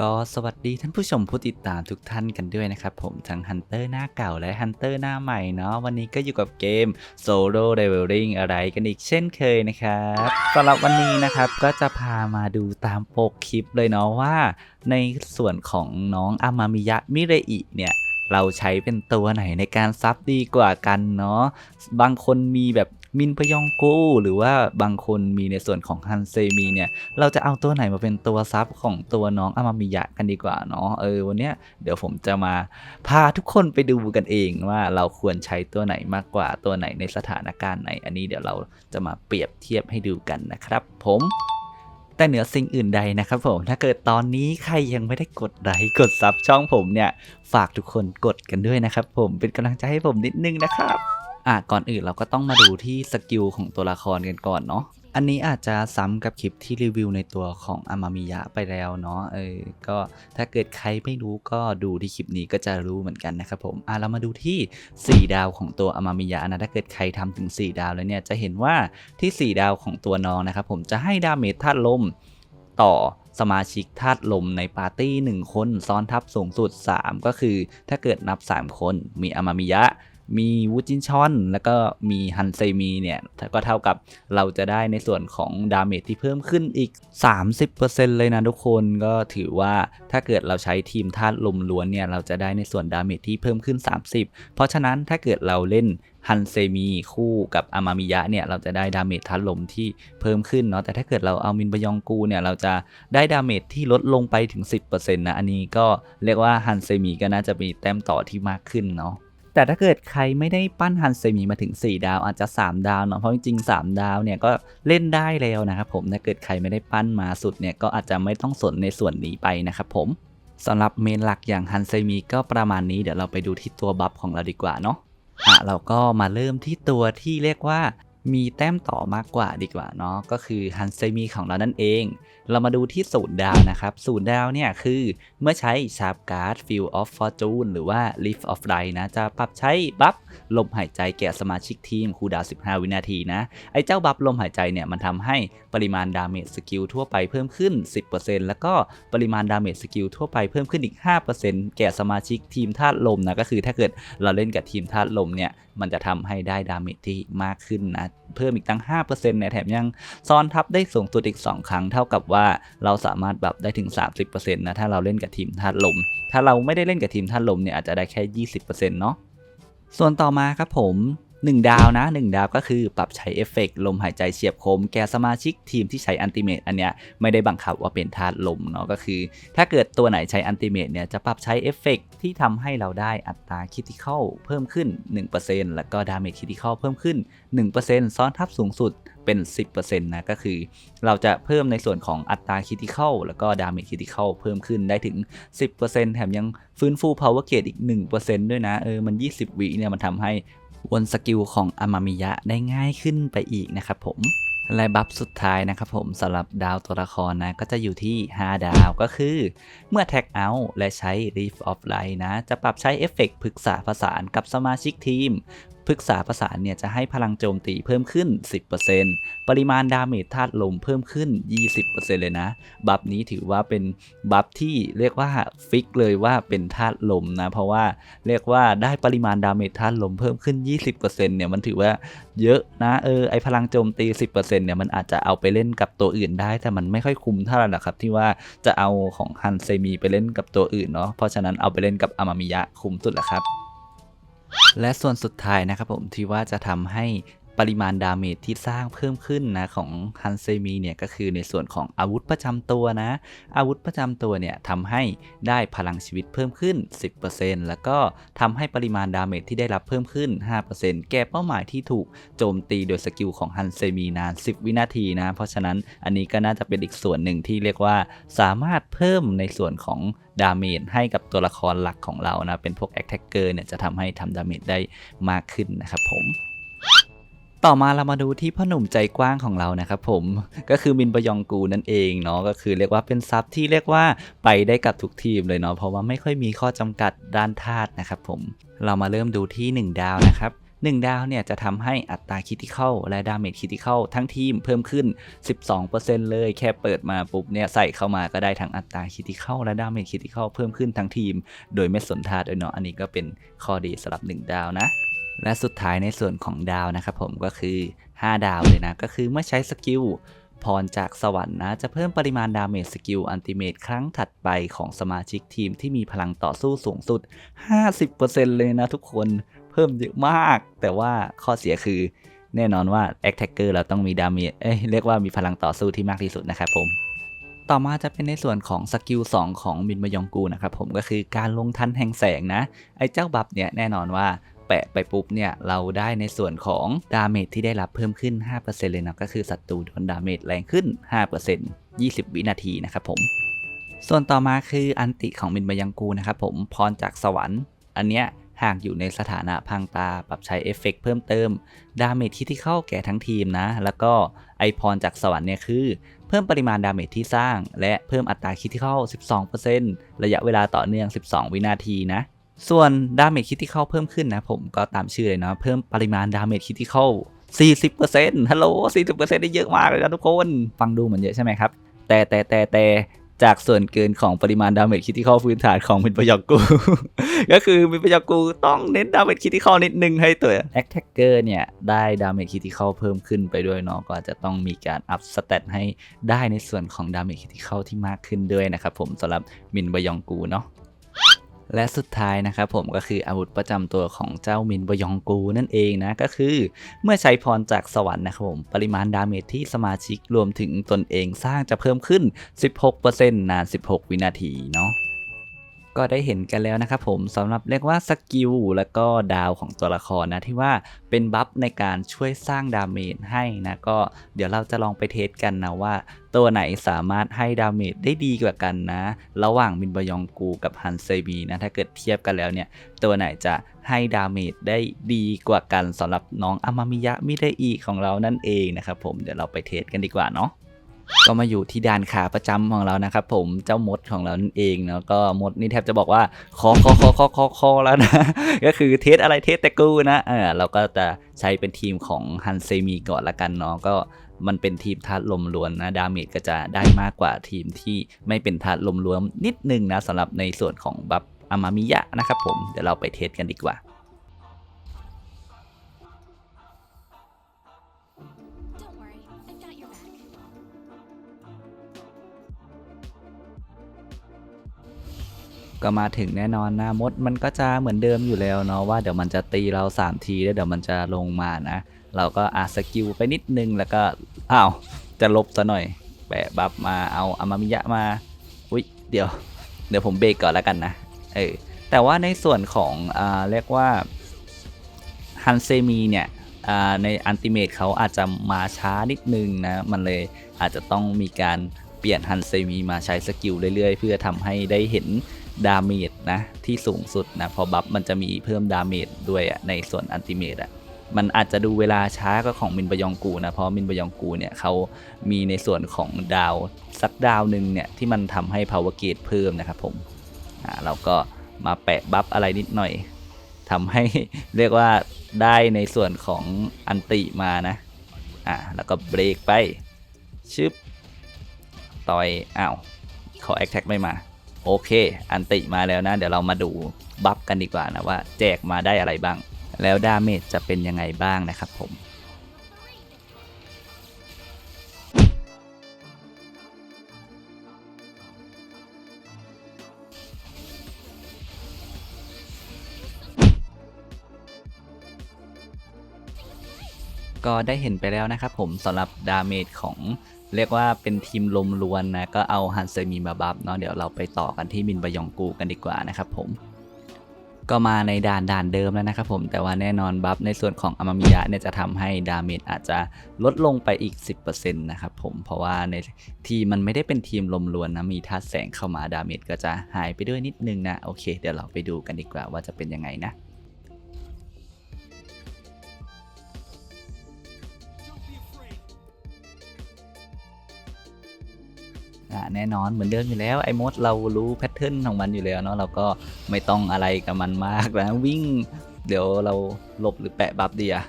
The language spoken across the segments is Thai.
ก็สวัสดีท่านผู้ชมผู้ติดตามทุกท่านกันด้วยนะครับ ผมทั้งฮันเตอร์หน้าเก่าและฮันเตอร์หน้าใหม่เนาะวันนี้ก็อยู่กับเกม Solo Leveling อะไรกันอีกเช่นเคยนะครับสำหรับวันนี้นะครับก็จะพามาดูตามปกคลิปเลยเนาะว่า ในส่วนของน้องอามามิยะมิเรอิเนี่ยเราใช้เป็นตัวไหนในการซับดีกว่ากันเนาะ บางคนมีแบบ มินพยองกูหรือว่าบางคนมีในส่วนของฮันเซมีเนี่ย เราจะเอาตัวไหนมาเป็นตัวซับของตัวน้องอามามิยะกันดีกว่าเนาะเออวันเนี้ยเดี๋ยวผมจะมาพาทุกคนไปดูกันเองว่าเราควรใช้ตัวไหนมากกว่าตัวไหนในสถานการณ์ไหน อันนี้เดี๋ยวเราจะมาเปรียบเทียบให้ดูกันนะครับ ผมแต่เหนือสิ่งอื่นใดนะครับผม ถ้าเกิดตอนนี้ใครยังไม่ได้กดไลค์กดซับช่องผมเนี่ย ฝากทุกคนกดกันด้วยนะครับผมเป็นกำลังใจให้ผมนิดนึงนะครับ อะก่อนอื่นเราก็ต้องมาดูที่สกิลของตัวละครกันก่อนเนาะอันนี้อาจจะซ้ำกับคลิปที่รีวิวในตัวของอามามิยะไปแล้วเนาะเออก็ถ้าเกิดใครไม่รู้ก็ดูที่คลิปนี้ก็จะรู้เหมือนกันนะครับผมอะเรามาดูที่ 4 ดาวของตัวอามามิยะนะถ้าเกิดใครทำถึง 4 ดาวแล้วเนี่ยจะเห็นว่าที่ 4 ดาวของตัวน้องนะครับผมจะให้ดาเมจธาตุลมต่อสมาชิกธาตุลมในปาร์ตี้ 1 คนซ้อนทับสูงสุด 3 ก็คือถ้าเกิดนับ 3 คนมีอามามิยะ มีวูจินชอน แล้วก็มีฮันเซมีเนี่ย ก็เท่ากับเราจะได้ในส่วนของดาเมจที่เพิ่มขึ้นอีก 30%เลยนะทุกคนก็ถือว่าถ้าเกิดเราใช้ทีมธาตุลมล้วนเนี่ย เราจะได้ในส่วนดาเมจที่เพิ่มขึ้น 30 เพราะฉะนั้นถ้าเกิดเราเล่นฮันเซมีคู่กับอามามิยะเนี่ยเราจะได้ดาเมจธาตุลมที่เพิ่มขึ้นเนาะแต่ถ้าเกิดเราเอามินบยองกูเนี่ยเราจะได้ดาเมจที่ลดลงไปถึง 10%นะอันนี้ก็เรียกว่าฮันเซมีก็น่าจะมีแต้มต่อที่มากขึ้นเนาะ แต่ถ้าเกิดใครไม่ได้ปั้นฮันเซมีมาถึง 4 ดาวอาจจะ 3 ดาวเนาะเพราะจริงๆ3ดาวเนี่ยก็เล่นได้แล้วนะครับผมถ้าเกิดใครไม่ได้ปั้นมาสุดเนี่ยก็อาจจะไม่ต้องสนในส่วนนี้ไปนะครับผมสำหรับเมนหลักอย่างฮันเซมีก็ประมาณนี้เดี๋ยวเราไปดูที่ตัวบัฟของเราดีกว่าเนาะอะเราก็มาเริ่มที่ตัวที่เรียกว่ามีแต้มต่อมากกว่าดีกว่าเนาะก็คือฮันเซมีของเรานั่นเองเรามาดูที่ศูนย์ดาวนะครับศูนย์ดาวเนี่ยคือเมื่อใช้ชาร์ปการ์ด Field of Fortune หรือว่า Lift of Light นะ จะปรับใช้บัฟลมหายใจแก่สมาชิกทีมคูดาว 15 วินาทีนะ ไอ้เจ้าบัฟลมหายใจเนี่ยมันทำให้ปริมาณดาเมจสกิลทั่วไปเพิ่มขึ้น 10%แล้วก็ปริมาณดาเมจสกิลทั่วไปเพิ่มขึ้นอีก 5%แก่สมาชิกทีมธาตุลมนะก็คือถ้าเกิดเราเล่นกับทีมธาตุลมเนี่ยมันจะทำให้ได้ดาเมจที่มากขึ้นนะ เพิ่มอีกตั้ง 5%เนี่ยแถมยังซ้อนทับได้สูงสุดอีก 2 ครั้งเท่ากับว่าเราสามารถแบบได้ถึง 30%นะถ้าเราเล่นกับทีมธาตุลม ถ้าเราไม่ได้เล่นกับทีมธาตุลมเนี่ยอาจจะได้แค่ 20%เนาะส่วนต่อมาครับผม 1 ดาวนะ 1 ดาวก็คือปรับใช้เอฟเฟกต์ลมหายใจเฉียบคม แก่สมาชิกทีมที่ใช้อันติเมตอันเนี้ยไม่ได้บังคับว่าเป็นธาตุลมเนาะก็คือ ถ้าเกิดตัวไหนใช้อันติเมตเนี่ยจะปรับใช้เอฟเฟกต์ที่ทำให้เราได้อัตราคิติคอลเพิ่มขึ้น 1%แล้วก็ดาเมจคิติคอลเพิ่มขึ้น 1%ซ้อนทับสูงสุดเป็น 10%นะก็คือ เราจะเพิ่มในส่วนของอัตราคิติคอลแล้วก็ดาเมจคิติคอลเพิ่มขึ้นได้ถึง 10%แถมยังฟื้นฟู power gauge อีก 1%ด้วยนะเออมัน 20วิเนี่ยมันทำให้ วนสกิลของอามามิยะได้ง่ายขึ้นไปอีกนะครับผมและบัฟสุดท้ายนะครับผมสำหรับดาวตัวละครนะก็จะอยู่ที่ 5 ดาวก็คือ เมื่อแท็กเอาและใช้ Reef of Light นะ จะปรับใช้เอฟเฟกต์ปรึกษาภาษากับสมาชิกทีม ปรึกษาประสานเนี่ยจะให้พลังโจมตีเพิ่มขึ้น 10%ปริมาณดาเมจธาตุลมเพิ่มขึ้น 20%เลยนะ บัฟนี้ถือว่าเป็นบัฟที่เรียกว่าฟิกเลยว่าเป็นธาตุลมนะ เพราะว่าเรียกว่าได้ปริมาณดาเมจธาตุลมเพิ่มขึ้น 20%เนี่ยมันถือว่าเยอะนะเออไอพลังโจมตี 10%เนี่ยมันอาจจะเอาไปเล่นกับตัวอื่นได้ แต่มันไม่ค่อยคุ้มเท่าไหร่หรอกครับที่ว่าจะเอาของฮันเซมีไปเล่นกับตัวอื่นเนาะเพราะฉะนั้นเอาไปเล่นกับอามามิยะคุ้มสุดแหละครับ และส่วนสุดท้ายนะครับผมที่ว่าจะทำให้ ปริมาณดาเมจที่สร้างเพิ่มขึ้นนะของฮันเซมีเนี่ยก็คือในส่วนของอาวุธประจำตัวนะ อาวุธประจำตัวเนี่ยทำให้ได้พลังชีวิตเพิ่มขึ้น 10%แล้วก็ทำให้ปริมาณดาเมจที่ได้รับเพิ่มขึ้น 5%แก่เป้าหมายที่ถูกโจมตีโดยสกิลของฮันเซมีนาน 10 วินาทีนะ เพราะฉะนั้นอันนี้ก็น่าจะเป็นอีกส่วนหนึ่งที่เรียกว่าสามารถเพิ่มในส่วนของดาเมจให้กับตัวละครหลักของเรานะ เป็นพวกแอคแท็กเกอร์เนี่ยจะทำให้ทำดาเมจได้มากขึ้นนะครับผม ต่อมาเรามาดูที่พ่อหนุ่มใจกว้างของเรานะครับผมก็คือมินบยองกูนั่นเองเนาะก็คือเรียกว่าเป็นซับที่เรียกว่าไปได้กับทุกทีมเลยเนาะเพราะว่าไม่ค่อยมีข้อจำกัดด้านธาตุนะครับผมเรามาเริ่มดูที่ 1 ดาวนะครับ1ดาวเนี่ยจะทำให้อัตราคิติคอลและดาเมจคิติคอลทั้งทีมเพิ่มขึ้น 12%เลยแค่เปิดมาปุ๊บเนี่ยใส่เข้ามาก็ได้ทั้งอัตราคิติคอลและดาเมจคิติคอลเพิ่มขึ้นทั้งทีม โดยไม่สนทาด้วยเนาะอันนี้ก็เป็นข้อดีสำหรับ 1 ดาวนะ และสุดท้ายในส่วนของดาวนะครับผมก็คือ 5 ดาวเลยนะ ก็คือเมื่อใช้สกิลพรจากสวรรค์นะ จะเพิ่มปริมาณดาเมจสกิลอันติเมตครั้งถัดไปของสมาชิกทีมที่มีพลังต่อสู้สูงสุด 50%เลยนะทุกคนเพิ่มเยอะมาก แต่ว่าข้อเสียคือแน่นอนว่า Attacker เราต้องมีดาเมจเอ้ยเรียกว่ามีพลังต่อสู้ที่มากที่สุดนะครับผมต่อมาจะเป็นในส่วนของสกิล2ของมินมยองกูนะครับผมก็คือการลงทันแห่งแสงนะ ไอ้เจ้าบัฟเนี่ยแน่นอนว่า แปะไปปุ๊บเนี่ย เราได้ในส่วนของดาเมจที่ได้รับเพิ่มขึ้น 5%เลยนะก็คือศัตรูโดนดาเมจแรงขึ้น 5% 20 วินาทีนะครับผม ส่วนต่อมาคืออันติของมินบายังกูนะครับผมพรจากสวรรค์ อันเนี้ยหากอยู่ในสถานะพังตาปรับใช้เอฟเฟกต์เพิ่มเติม ดาเมจที่ที่เข้าแก่ทั้งทีมนะ แล้วก็ไอพรจากสวรรค์เนี่ยคือ เพิ่มปริมาณดาเมจที่สร้าง และเพิ่มอัตราคิดที่เข้า 12%ระยะเวลาต่อเนื่อง 12 วินาทีนะ ส่วนดาเมจคิดที่เข้าเพิ่มขึ้นนะผมก็ตามชื่อเลยเนาะเพิ่มปริมาณดาเมจคิดที่เข้า40%ฮัลโหล 40%ได้เยอะมากเลยนะทุกคน ฟังดูเหมือนเยอะใช่ไหมครับ แต่แต่แต่แต่จากส่วนเกินของปริมาณดาเมจคิดที่เข้าพื้นฐานของมินปยองกู ก็คือมินปยองกูต้องเน้นดาเมจคิดที่เข้านิดนึงให้ตัวแอคแท็กเกอร์เนี่ย ได้ดาเมจคิดที่เข้าเพิ่มขึ้นไปด้วยเนาะก็จจะต้องมีการอัพสเตตให้ได้ในส่วนของดาเมจคิดที่เข้าที่มากขึ้นด้วยนะครับผมสำหรับมินบยองกูเนาะ และสุดท้ายนะครับผมก็คืออาวุธประจำตัวของเจ้ามินบยองกูนั่นเองนะก็คือเมื่อใช้พรจากสวรรค์นะครับผมปริมาณดาเมจที่สมาชิกรวมถึงตนเองสร้างจะเพิ่มขึ้น 16%นาน 16 วินาทีเนาะ ก็ได้เห็นกันแล้วนะครับผมสำหรับเรียกว่าสกิลแล้วก็ดาวของตัวละครนะที่ว่าเป็นบัฟในการช่วยสร้างดาเมจให้นะก็เดี๋ยวเราจะลองไปเทสกันนะว่า ตัวไหนสามารถให้ดาเมจได้ดีกว่ากันนะ ระหว่างมินบยองกูกับฮันเซบีนะถ้าเกิดเทียบกันแล้วเนี่ยตัวไหนจะให้ดาเมจได้ดีกว่ากันสำหรับน้องอามามิยะมิไดอิของเรานั่นเองนะครับผมเดี๋ยวเราไปเทสกันดีกว่าเนาะ ก็มาอยู่ที่ด่านขาประจำของเรานะครับผมเจ้ามดของเรานั่นเองเนาะก็มดนี่แทบจะบอกว่าคอคอคอคอคอคอแล้วนะ ก็คือเทสอะไรเทสแต่กูนะเออเราก็จะใช้เป็นทีมของฮันเซมีก่อนละกันเนาะก็มันเป็นทีมธาตุลมล้วนนะ ดาเมจก็จะได้มากกว่าทีมที่ไม่เป็นธาตุลมล้วนนิดนึงนะสำหรับในส่วนของบัฟอามามิยะนะครับผมเดี๋ยวเราไปเทสกันดีกว่า ก็มาถึงแน่นอนนะมดมันก็จะเหมือนเดิมอยู่แล้วเนาะว่าเดี๋ยวมันจะตีเรา 3 ทีแล้วเดี๋ยวมันจะลงมานะ เราก็อาสกิลไปนิดนึงแล้วก็อ้าวจะลบซะหน่อยแปะบัฟมาเอาอามามิยะมาอุ้ยเดี๋ยว เดี๋ยวผมเบรกก่อนแล้วกันนะเออแต่ว่าในส่วนของอ่าเรียกว่าฮันเซมีเนี่ยอ่าในอันติเมตเขาอาจจะมาช้านิดนึงนะ มันเลยอาจจะต้องมีการเปลี่ยนฮันเซมีมาใช้สกิลเรื่อยๆ เพื่อทำให้ได้เห็น ดาเมจนะที่สูงสุดนะพอบัฟมันจะมีเพิ่มดาเมจด้วยในส่วนอันติเมตอะมันอาจจะดูเวลาช้าก็ของมินบยองกูนะ เพราะมินบยองกูเนี่ยเขามีในส่วนของดาวสักดาวหนึ่งเนี่ย ที่มันทำให้ power gate เพิ่มนะครับผมอ่าเราก็มาแปะบัฟอะไรนิดหน่อยทำให้เรียกว่าได้ในส่วนของอันติมานะอ่าแล้วก็เบรกไปชึบต่อยอ้าวขอแอคแท็กไม่มา โอเค อันติมาแล้วนะ เดี๋ยวเรามาดูบัฟกันดีกว่านะว่าแจกมาได้อะไรบ้าง แล้วดาเมจจะเป็นยังไงบ้างนะครับผมก็ได้เห็นไปแล้วนะครับผมสำหรับดาเมจของ เรียกว่าเป็นทีมลมล้วนนะ ก็เอาฮันเซมีมาบัฟเนาะเดี๋ยวเราไปต่อกันที่มินบยองกูกันดีกว่านะครับผม ก็มาในด่านด่านเดิมแล้วนะครับผมแต่ว่าแน่นอนบัฟในส่วนของอามามิยะเนี่ยจะทำให้ดาเมจอาจจะลดลงไปอีก 10%นะครับผมเพราะว่าในทีมมันไม่ได้เป็นทีมลมล้วนนะมีธาตุแสงเข้ามาดาเมจก็จะหายไปด้วยนิดนึงนะโอเค เดี๋ยวเราไปดูกันดีกว่าว่าจะเป็นยังไงนะ อ่าแน่นอนเหมือนเดิมอยู่แล้วไอ้มดเรารู้แพทเทิร์นของมันอยู่แล้วเนาะเราก็ไม่ต้องอะไรกับมันมากนะวิ่ง เดี๋ยวเราลบหรือแปะบัฟดีอะ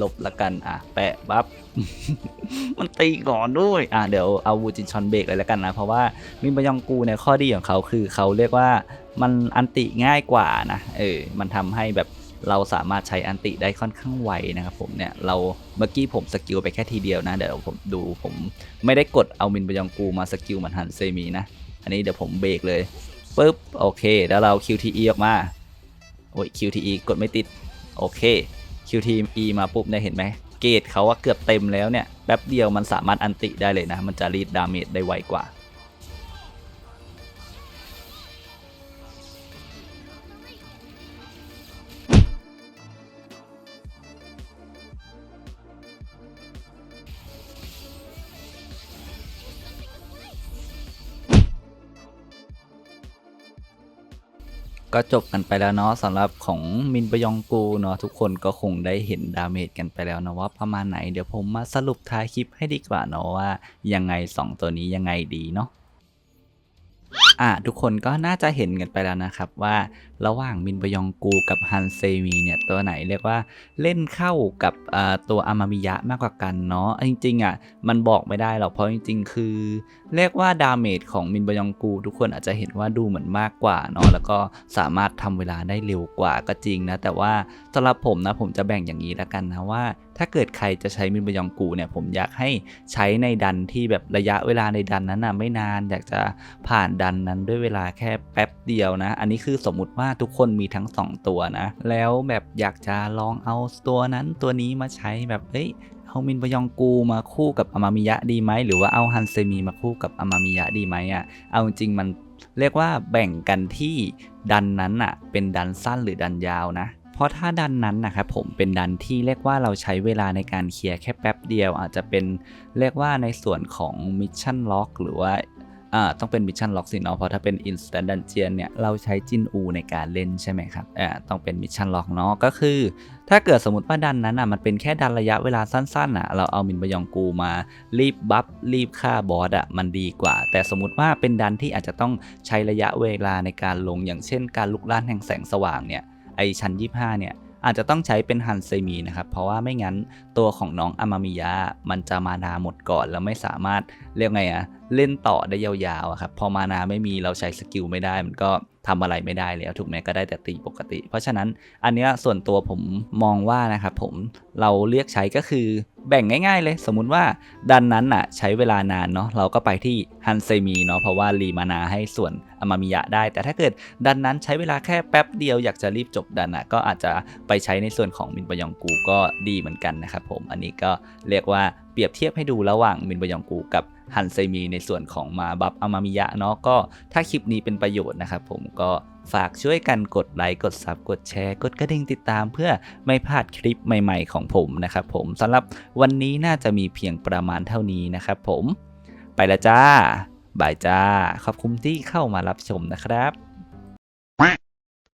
ลบละกันอะแปะบัฟมันตีก่อนด้วยอะเดี๋ยวเอาวูจินชอนเบรกเลยละกันนะ เพราะว่ามินบยองกูเนี่ยข้อดีของเขาคือเขาเรียกว่ามันอันติง่ายกว่านะเออมันทำให้แบบ เราสามารถใช้อันติได้ค่อนข้างไวนะครับผมเนี่ยเราเมื่อกี้ผมสกิลไปแค่ทีเดียวนะ เดี๋ยวผมดูผมไม่ได้กดเอามินบยองกูมาสกิลเหมือนฮันเซมีนะ อันนี้เดี๋ยวผมเบรกเลยปุ๊บโอเค แล้วเรา QTE ออกมาโอ้ย QTE กดไม่ติด โอเค QTE มาปุ๊บเนี่ยเห็นไหมเกรดเขาว่าเกือบเต็มแล้วเนี่ยแป๊บเดียวมันสามารถอันติได้เลยนะ มันจะรีดดาเมจได้ไวกว่า ก็จบกันไปแล้วเนาะสำหรับของมินบยองกูเนาะทุกคนก็คงได้เห็นดาเมจกันไปแล้วนะว่าประมาณไหนเดี๋ยวผมมาสรุปท้ายคลิปให้ดีกว่าเนาะว่ายังไง 2 ตัวนี้ยังไงดีเนาะ อะทุกคนก็น่าจะเห็นกันไปแล้วนะครับว่าระหว่างมินบยองกูกับฮันเซมีเนี่ยตัวไหนเรียกว่าเล่นเข้ากับตัวอามามิยะมากกว่ากันเนาะจริงๆอะมันบอกไม่ได้หรอกเพราะจริงๆ คือ เรียกว่าดาเมจของมินบยองกู ทุกคนอาจจะเห็นว่าดูเหมือนมากกว่าเนาะแล้วก็สามารถทำเวลาได้เร็วกว่าก็จริงนะแต่ว่าสำหรับผมนะผมจะแบ่งอย่างนี้แล้วกันนะว่าถ้าเกิดใครจะใช้มินบยองกูเนี่ยผมอยากให้ใช้ในดันที่แบบระยะเวลาในดันนั้นนะไม่นานอยากจะผ่านดันนั้นด้วยเวลาแค่แป๊บเดียวนะ อันนี้คือสมมุติว่าทุกคนมีทั้ง 2 ตัวนะ แล้วแบบอยากจะลองเอาตัวนั้นตัวนี้มาใช้แบบเอ้ยเอามินบยองกูมาคู่กับอามามิยะดีไหมหรือว่าเอาฮันเซมีมาคู่กับอามามิยะดีไหมอะเอาจริงมันเรียกว่าแบ่งกันที่ดันนั้นอะเป็นดันสั้นหรือดันยาวนะ เพราะถ้าดันนั้นนะครับผมเป็นดันที่เรียกว่าเราใช้เวลาในการเคลียร์แค่แป๊บเดียว อาจจะเป็นเรียกว่าในส่วนของมิชชั่นล็อกหรือว่าอ่าต้องเป็นมิชชั่นล็อกสิเนาะเพราะถ้าเป็น Instant Dungeon เนี่ยเราใช้จินอูในการเล่นใช่ไหมครับอ่าต้องเป็นมิชชั่นล็อกเนาะก็คือ ถ้าเกิดสมมติว่าดันนั้นอะมันเป็นแค่ดันระยะเวลาสั้นๆอะเราเอามินบยองกูมา รีบบัฟรีบฆ่าบอสอะมันดีกว่า แต่สมมติว่าเป็นดันที่อาจจะต้องใช้ระยะเวลาในการลงอย่างเช่น การลุกล่านแห่งแสงสว่างเนี่ย ไอชั้น 25 เนี่ย อาจจะต้องใช้เป็นฮันเซมีนะครับ เพราะว่าไม่งั้นตัวของน้องอามามิยะมันจะมานาหมดก่อน แล้วไม่สามารถเรียกไงอะเล่นต่อได้ยาวๆอะครับ พอมานาไม่มีเราใช้สกิลไม่ได้มันก็ ทำอะไรไม่ได้แล้วถูกไหมก็ได้แต่ตีปกติ เพราะฉะนั้นอันเนี้ยส่วนตัวผมมองว่านะครับผมเราเรียกใช้ก็คือแบ่งง่าย ๆ เลย สมมุติว่าดันนั้นอะใช้เวลานานเนาะเราก็ไปที่ฮันเซมีเนาะเพราะว่ารีมานาให้ส่วนอามามิยะได้ แต่ถ้าเกิดดันนั้นใช้เวลาแค่แป๊บเดียวอยากจะรีบจบดันอะก็อาจจะไปใช้ในส่วนของมินบยองกูก็ดีเหมือนกันนะครับผมอันนี้ก็เรียกว่าเปรียบเทียบให้ดูระหว่างมินบยองกูกับ ฮันเซมีในส่วนของมาบับอามามิยะเนาะก็ถ้าคลิปนี้เป็นประโยชน์นะครับผมก็ฝากช่วยกันกดไลค์กดซับกดแชร์ กดกระดิ่งติดตามเพื่อไม่พลาดคลิปใหม่ๆของผมนะครับผมสำหรับวันนี้น่าจะมีเพียงประมาณเท่านี้นะครับผม ไปละจ้าบายจ้า ขอบคุณที่เข้ามารับชมนะครับ